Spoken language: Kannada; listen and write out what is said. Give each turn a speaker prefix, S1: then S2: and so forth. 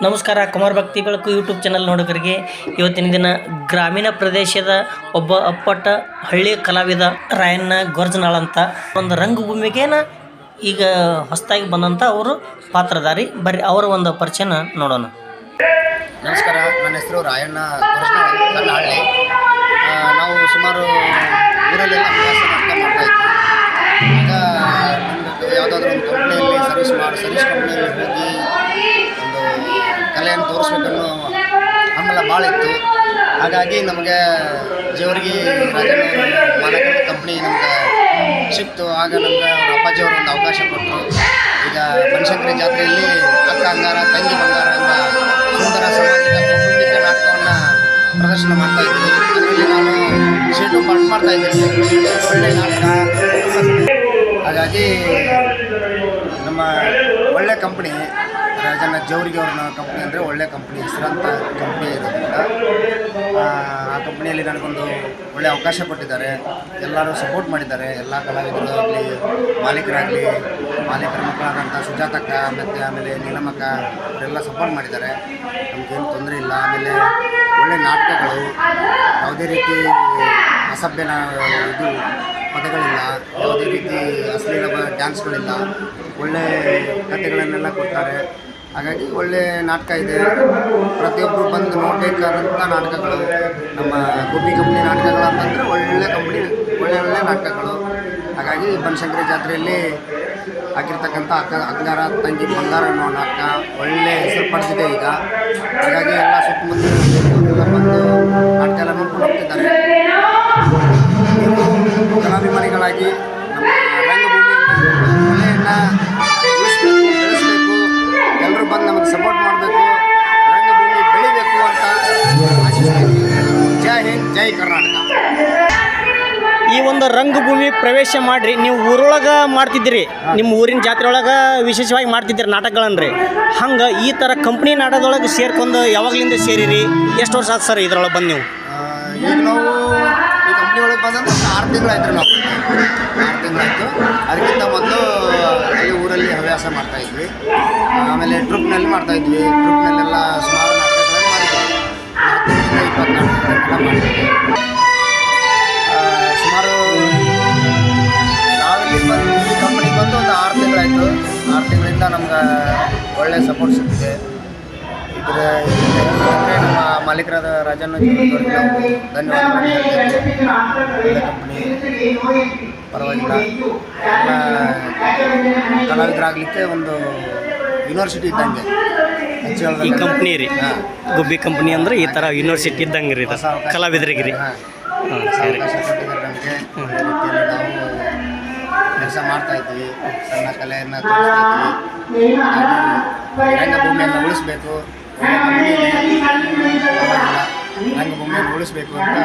S1: ನಮಸ್ಕಾರ, ಕುಮಾರ್ ಭಕ್ತಿ ಬೆಳಕು ಯೂಟ್ಯೂಬ್ ಚಾನಲ್ ನೋಡೋಕರಿಗೆ ಇವತ್ತಿನ ದಿನ ಗ್ರಾಮೀಣ ಪ್ರದೇಶದ ಒಬ್ಬ ಅಪ್ಪಟ ಹಳ್ಳಿ ಕಲಾವಿದ ರಾಯಣ್ಣ ಗೊರ್ಜನಾಳ್ ಅಂತ. ಒಂದು ರಂಗಭೂಮಿಗೇನ ಈಗ ಹೊಸದಾಗಿ ಬಂದಂಥ ಅವರು ಪಾತ್ರಧಾರಿ. ಬರೀ ಅವರ ಒಂದು ಪರಿಚಯನ ನೋಡೋಣ.
S2: ನಮಸ್ಕಾರ, ನನ್ನ ಹೆಸರು ರಾಯಣ್ಣ ಗೊರ್ಜನಾಳ್ ಹಳ್ಳಿ ನಾವು ಸುಮಾರು ಯಾವುದಾದ್ರೂ ಒಂದು ಕಂಪ್ನಿಯಲ್ಲಿ ಸರ್ವಿಸ್ ಮಾಡಿ ಸರ್ವಿಸ್ ಕಂಪ್ನಿಯಲ್ಲಿ ಹೋಗಿ ಕಲೆಯನ್ನು ತೋರಿಸ್ಬೇಕನ್ನೋ ಹಂಬಲ ಭಾಳ ಇತ್ತು. ಹಾಗಾಗಿ ನಮಗೆ ಜೇವರ್ಗಿ ಮಾಲಕರ ಕಂಪ್ನಿ ನಮ್ಗೆ ಸಿಕ್ತು ಆಗ ನಮ್ಗೆ ಅಪ್ಪಾಜಿಯವರು ಒಂದು ಅವಕಾಶ ಕೊಟ್ಟರು ಈಗ ಬನಶಂಕರಿ ಜಾತ್ರೆಯಲ್ಲಿ ಅಕ್ಕ ಅಂಗಾರ, ತಂಗಿ ಬಂಗಾರ ಎಂಬ ಸುಂದರ ಸಾಮಾಜಿಕ ಕೌಟುಂಬಿಕ ನಾಟಕವನ್ನು ಪ್ರದರ್ಶನ ಮಾಡ್ತಾ ಇದ್ವಿ. ಅದರಲ್ಲಿ ನಾನು ಶೀಟು ಪಾಠ ಮಾಡ್ತಾ ಇದ್ದೀನಿ. ಒಳ್ಳೆ ನಾಟಕ. ಹಾಗಾಗಿ ನಮ್ಮ ಒಳ್ಳೆ ಕಂಪ್ನಿ ರಾಜಣ್ಣ ಜೌರಿಗೆ ಅವ್ರನ್ನ ಕಂಪ್ನಿ ಅಂದರೆ ಒಳ್ಳೆ ಕಂಪ್ನಿ ಹೆಸರಂತ ಕಂಪ್ನಿ ಇದೆ ಆ, ಆ ಕಂಪ್ನಿಯಲ್ಲಿ ನನಗೊಂದು ಒಳ್ಳೆ ಅವಕಾಶ ಕೊಟ್ಟಿದ್ದಾರೆ. ಎಲ್ಲರೂ ಸಪೋರ್ಟ್ ಮಾಡಿದ್ದಾರೆ. ಎಲ್ಲ ಕಲಾವಿದರು ಆಗಲಿ ಮಾಲೀಕರಾಗಲಿ ಮಾಲೀಕರ ಮಕ್ಕಳಾದಂಥ ಸುಜಾತಕ್ಕ ಮತ್ತು ಆಮೇಲೆ ನೀಲಮಕ್ಕ ಅವರೆಲ್ಲ ಸಪೋರ್ಟ್ ಮಾಡಿದ್ದಾರೆ. ನಮಗೇನು ತೊಂದರೆ ಇಲ್ಲ. ಆಮೇಲೆ ಒಳ್ಳೆ ನಾಟಕಗಳು ಯಾವುದೇ ರೀತಿ ಅಸಭ್ಯನ ಇದು ಪದಗಳಿಲ್ಲ ಯಾವುದೇ ರೀತಿ ಅಶ್ಲೀಲ ಡ್ಯಾನ್ಸ್ಗಳಿಲ್ಲ ಒಳ್ಳೆ ಕಥೆಗಳನ್ನೆಲ್ಲ ಕೊಡ್ತಾರೆ. ಹಾಗಾಗಿ ಒಳ್ಳೆ ನಾಟಕ ಇದೆ. ಪ್ರತಿಯೊಬ್ಬರು ಬಂದು ನೋಡಬೇಕಾದಂಥ ನಾಟಕಗಳು, ನಮ್ಮ ಗುಬ್ಬಿ ಕಂಪ್ನಿ ನಾಟಕಗಳು ಅಂತಂದರೆ ಒಳ್ಳೆ ಕಂಪ್ನಿ ಒಳ್ಳೆ ಒಳ್ಳೆ ನಾಟಕಗಳು. ಹಾಗಾಗಿ ಬನಶಂಕರಿ ಜಾತ್ರೆಯಲ್ಲಿ ಹಾಕಿರ್ತಕ್ಕಂಥ ಅಕ್ಕ ಅಂಗಾರ ತಂಗಿ ಬಂಗಾರ ಅನ್ನೋ ನಾಟಕ ಒಳ್ಳೆ ಹೆಸರು ಪಡೆದಿದೆ ಈಗ. ಹಾಗಾಗಿ ಎಲ್ಲ ಸುತ್ತಮುತ್ತ
S1: ಒಂದು ರಂಗಭೂಮಿ ಪ್ರವೇಶ ಮಾಡ್ರಿ. ನೀವು ಊರೊಳಗೆ ಮಾಡ್ತಿದ್ದೀರಿ. ನಿಮ್ಮ ಊರಿನ ಜಾತ್ರೆ ಒಳಗೆ ವಿಶೇಷವಾಗಿ ಮಾಡ್ತಿದ್ದೀರಿ ನಾಟಕಗಳನ್ರಿ. ಹಂಗೆ ಈ ಥರ ಕಂಪ್ನಿ ನಾಟಕದೊಳಗೆ ಸೇರ್ಕೊಂಡು ಯಾವಾಗಲಿಂದ ಸೇರಿರಿ? ಎಷ್ಟು ವರ್ಷ ಆಯ್ತು ಸರ್ ಇದರೊಳಗೆ ಬಂದು ನೀವು?
S2: ಈಗ ನಾವು ಈ ಕಂಪ್ನಿ ಒಳಗೆ ಬಂದಂತ ಆರು ತಿಂಗಳಾಯ್ತು ರೀ ನಾವು. ಆರು ತಿಂಗಳಾಯ್ತು ಅದಕ್ಕಿಂತ ಮೊದಲು ಈ ಊರಲ್ಲಿ ಹವ್ಯಾಸ ಮಾಡ್ತಾ ಇದ್ವಿ. ಆಮೇಲೆ ಟ್ರಿಪ್ನಲ್ಲಿ ಮಾಡ್ತಾ ಇದ್ವಿ. ಟ್ರಿಪ್ನಲ್ಲೆಲ್ಲ ಸುಮಾರು ಮಾಡಿದ್ವಿ. ಇಪ್ಪತ್ತು ನಾಟಕಗಳನ್ನೆಲ್ಲ ಮಾಡಿದ್ವಿ. ನಮ್ಗೆ ಒಳ್ಳೆ ಸಪೋರ್ಟ್ ಸಿಗ್ತಿದೆ. ಇದರ ಅಂದರೆ ನಮ್ಮ ಮಾಲೀಕರಾದ ರಾಜಣ್ಣ ಧನ್ಯವಾದ ನಾವು ಒಳ್ಳೆ ಕಂಪ್ನಿ ಪರವಾಗಿಲ್ಲ. ಎಲ್ಲ ಕಲಾವಿದರಾಗಲಿಕ್ಕೆ ಒಂದು ಯೂನಿವರ್ಸಿಟಿ ಇದ್ದಂಗೆ.
S1: ಈ ಕಂಪ್ನಿ ರೀ.
S2: ಹಾಂ.
S1: ಗುಬ್ಬಿ ಕಂಪ್ನಿ ಅಂದ್ರೆ ಈ ಥರ ಯೂನಿವರ್ಸಿಟಿ ಇದ್ದಂಗೆ ರೀ ಕಲಾವಿದರಿಗೆ ರೀ.
S2: ಹಾಂ.
S1: ಸರಿ.
S2: ನಾವು ಕೆಲಸ ಮಾಡ್ತಾ ಇದ್ವಿ ಸಣ್ಣ ಕಲೆಯನ್ನ ತೋರಿಸ್ತಾ ಇದ್ವಿ ಹಾಗಾಗಿ ರಂಗಭೂಮಿಯನ್ನು ಉಳಿಸ್ಬೇಕು. ರಂಗಭೂಮಿಯನ್ನು ಉಳಿಸ್ಬೇಕು ಅಂತ